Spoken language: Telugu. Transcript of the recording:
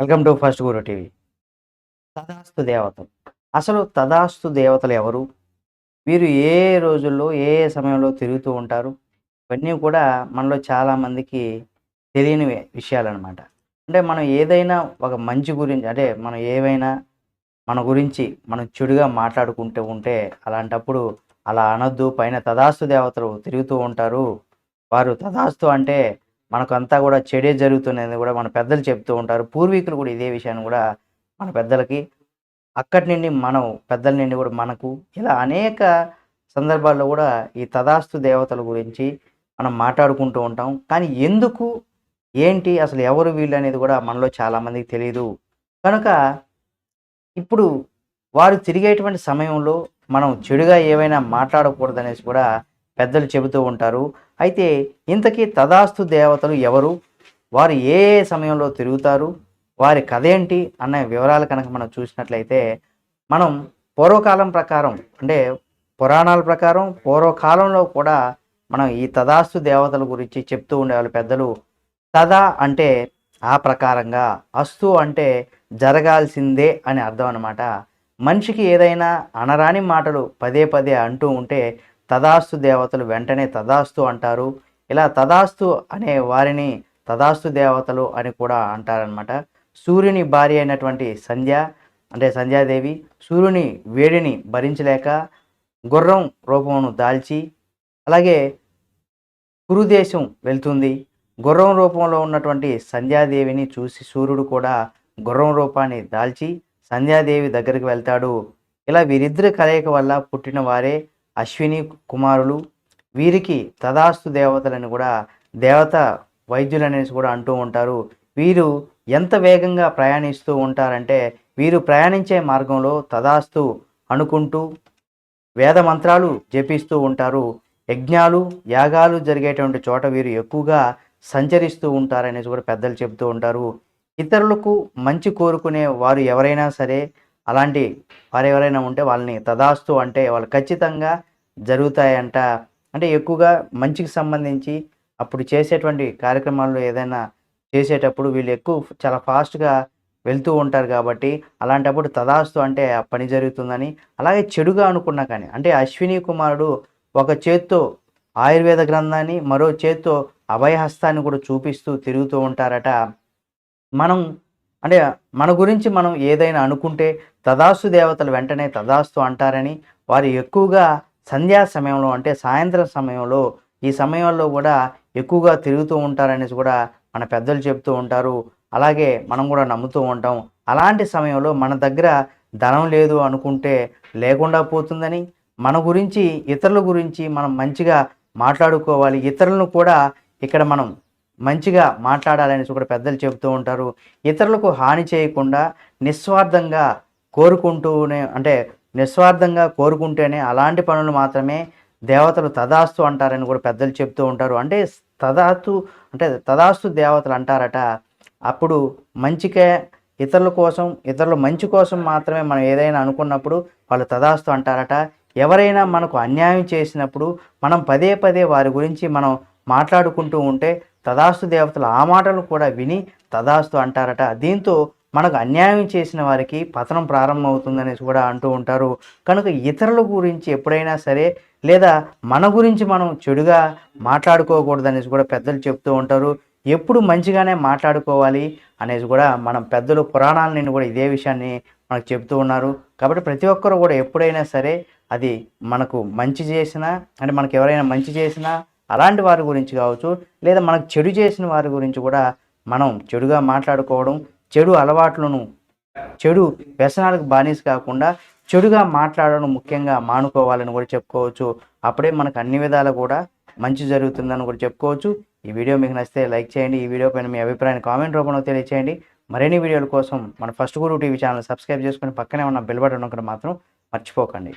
Welcome to First Guru TV. తదాస్తు దేవతలు. అసలు తదాస్తు దేవతలు ఎవరు? వీరు ఏ రోజుల్లో ఏ ఏ సమయంలో తిరుగుతూ ఉంటారు? ఇవన్నీ కూడా మనలో చాలామందికి తెలియని విషయాలన్నమాట. అంటే మనం ఏదైనా ఒక మంచి గురించి అంటే మనం ఏవైనా మన గురించి మనం చెడుగా మాట్లాడుకుంటూ ఉంటే అలాంటప్పుడు అలా అనొద్దు. పైన తదాస్తు దేవతలు తిరుగుతూ ఉంటారు. వారు తదాస్తు అంటే మనకంతా కూడా చెడే జరుగుతున్నది కూడా మన పెద్దలు చెప్తూ ఉంటారు. పూర్వీకులు కూడా ఇదే విషయాన్ని కూడా మన పెద్దలకి అక్కడి నుండి మనం పెద్దల నుండి కూడా మనకు ఇలా అనేక సందర్భాల్లో కూడా ఈ తదాస్తు దేవతల గురించి మనం మాట్లాడుకుంటూ ఉంటాం. కానీ ఎందుకు ఏంటి అసలు ఎవరు వీళ్ళు అనేది కూడా మనలో చాలామందికి తెలియదు కనుక ఇప్పుడు వారు తిరిగేటువంటి సమయంలో మనం చెడుగా ఏవైనా మాట్లాడకూడదనేసి కూడా పెద్దలు చెబుతూ ఉంటారు. అయితే ఇంతకీ తదాస్తు దేవతలు ఎవరు? వారు ఏ ఏ సమయంలో తిరుగుతారు? వారి కథ ఏంటి? అన్న వివరాలు కనుక మనం చూసినట్లయితే మనం పూర్వకాలం ప్రకారం అంటే పురాణాల ప్రకారం పూర్వకాలంలో కూడా మనం ఈ తదాస్తు దేవతల గురించి చెప్తూ ఉండేవాళ్ళు పెద్దలు. తదా అంటే ఆ ప్రకారంగా అస్తు అంటే జరగాల్సిందే అని అర్థం అనమాట మనిషికి ఏదైనా అనరాని మాటలు పదే పదే అంటూ ఉంటే తదాస్తు దేవతలు వెంటనే తదాస్తు అంటారు. ఇలా తదాస్తు అనే వారిని తదాస్తు దేవతలు అని కూడా అంటారనమాట సూర్యుని భార్య అయినటువంటి సంధ్య అంటే సంధ్యాదేవి సూర్యుని వేడిని భరించలేక గుర్రం రూపమును దాల్చి అలాగే కురుదేశం వెళ్తుంది. గుర్రం రూపంలో ఉన్నటువంటి సంధ్యాదేవిని చూసి సూర్యుడు కూడా గుర్రం రూపాన్ని దాల్చి సంధ్యాదేవి దగ్గరికి వెళ్తాడు. ఇలా వీరిద్దరి కలయిక వల్ల పుట్టిన వారే అశ్విని కుమారులు వీరికి తదాస్తు దేవతలని కూడా దేవత వైద్యులు అనేసి కూడా అంటూ ఉంటారు. వీరు ఎంత వేగంగా ప్రయాణిస్తూ ఉంటారంటే వీరు ప్రయాణించే మార్గంలో తదాస్తు అనుకుంటూ వేద మంత్రాలు జపిస్తూ ఉంటారు. యజ్ఞాలు యాగాలు జరిగేటువంటి చోట వీరు ఎక్కువగా సంచరిస్తూ ఉంటారనేసి కూడా పెద్దలు చెబుతూ ఉంటారు. ఇతరులకు మంచి కోరుకునే వారు ఎవరైనా సరే అలాంటి వారు ఎవరైనా ఉంటే వాళ్ళని తదాస్తు అంటే వాళ్ళు ఖచ్చితంగా జరుగుతాయంట. అంటే ఎక్కువగా మంచికి సంబంధించి అప్పుడు చేసేటువంటి కార్యక్రమాల్లో ఏదైనా చేసేటప్పుడు వీళ్ళు ఎక్కువ చాలా ఫాస్ట్గా వెళ్తూ ఉంటారు కాబట్టి అలాంటప్పుడు తదాస్తు అంటే ఆ పని జరుగుతుందని అలాగే చెడుగా అనుకున్నా కానీ అంటే అశ్విని కుమారుడు ఒక చేత్తో ఆయుర్వేద గ్రంథాన్ని మరో చేత్తో అభయహస్తాన్ని కూడా చూపిస్తూ తిరుగుతూ ఉంటారట. మనం అంటే మన గురించి మనం ఏదైనా అనుకుంటే తదాస్తు దేవతలు వెంటనే తదాస్తు అంటారని వారు ఎక్కువగా సంధ్యా సమయంలో అంటే సాయంత్రం సమయంలో ఈ సమయంలో కూడా ఎక్కువగా తిరుగుతూ ఉంటారనేసి కూడా మన పెద్దలు చెప్తూ ఉంటారు. అలాగే మనం కూడా నమ్ముతూ ఉంటాం. అలాంటి సమయంలో మన దగ్గర ధనం లేదు అనుకుంటే లేకుండా పోతుందని మన గురించి ఇతరుల గురించి మనం మంచిగా మాట్లాడుకోవాలి. ఇతరులను కూడా ఇక్కడ మనం మంచిగా మాట్లాడాలనేసి కూడా పెద్దలు చెబుతూ ఉంటారు. ఇతరులకు హాని చేయకుండా నిస్వార్థంగా కోరుకుంటూనే అంటే నిస్వార్థంగా కోరుకుంటేనే అలాంటి పనులు మాత్రమే దేవతలు తదాస్తు అంటారని కూడా పెద్దలు చెప్తూ ఉంటారు. అంటే తదాస్తు అంటే తదాస్తు దేవతలు అంటారట. అప్పుడు మంచికే ఇతరుల కోసం ఇతరుల మంచి కోసం మాత్రమే మనం ఏదైనా అనుకున్నప్పుడు వాళ్ళు తదాస్తు అంటారట. ఎవరైనా మనకు అన్యాయం చేసినప్పుడు మనం పదే పదే వారి గురించి మనం మాట్లాడుకుంటూ ఉంటే తదాస్తు దేవతలు ఆ మాటలు కూడా విని తదాస్తు అంటారట. దీంతో మనకు అన్యాయం చేసిన వారికి పతనం ప్రారంభమవుతుందనేసి కూడా అంటూ ఉంటారు. కనుక ఇతరుల గురించి ఎప్పుడైనా సరే లేదా మన గురించి మనం చెడుగా మాట్లాడుకోకూడదనేసి కూడా పెద్దలు చెప్తూ ఉంటారు. ఎప్పుడు మంచిగానే మాట్లాడుకోవాలి అనేసి కూడా మనం పెద్దలు పురాణాల నుండి కూడా ఇదే విషయాన్ని మనకు చెప్తూ ఉన్నారు. కాబట్టి ప్రతి ఒక్కరు కూడా ఎప్పుడైనా సరే అది మనకు మంచి చేసినా అంటే మనకు ఎవరైనా మంచి చేసినా అలాంటి వారి గురించి కావచ్చు లేదా మనకు చెడు చేసిన వారి గురించి కూడా మనం చెడుగా మాట్లాడుకోవడం చెడు అలవాట్లను చెడు వ్యసనాలకు బానిస కాకుండా చెడుగా మాట్లాడడం ముఖ్యంగా మానుకోవాలని కూడా చెప్పుకోవచ్చు. అప్పుడే మనకు అన్ని విధాలు కూడా మంచి జరుగుతుందని కూడా చెప్పుకోవచ్చు. ఈ వీడియో మీకు నచ్చితే లైక్ చేయండి. ఈ వీడియో పైన మీ అభిప్రాయాన్ని కామెంట్ రూపంలో తెలియచేయండి. మరిన్ని వీడియోల కోసం మన First Guru TV channel subscribe చేసుకుని పక్కనే ఉన్న బెల్ బటన్ ఒకటి మాత్రం మర్చిపోకండి.